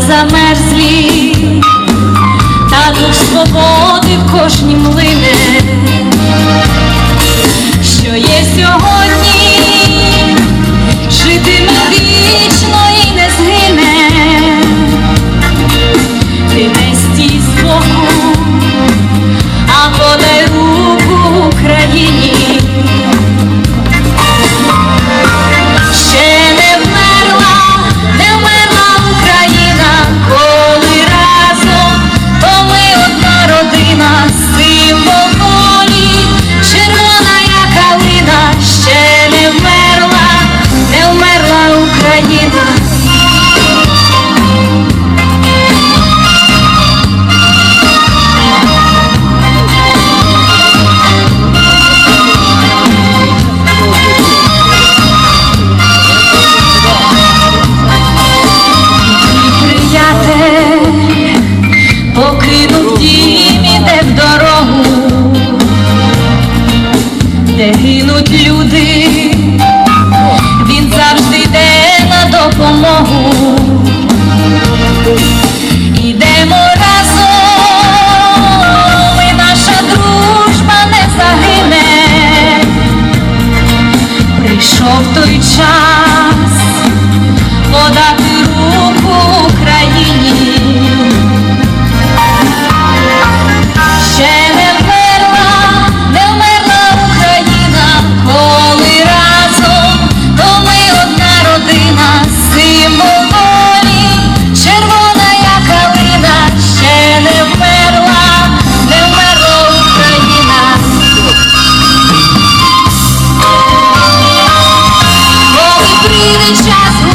замерзлі, та дух свободи в кожній млине, що є сьогодні. гинуть люди, він завжди йде на допомогу. Ідемо разом, і наша дружба не загине. Прийшов той час. last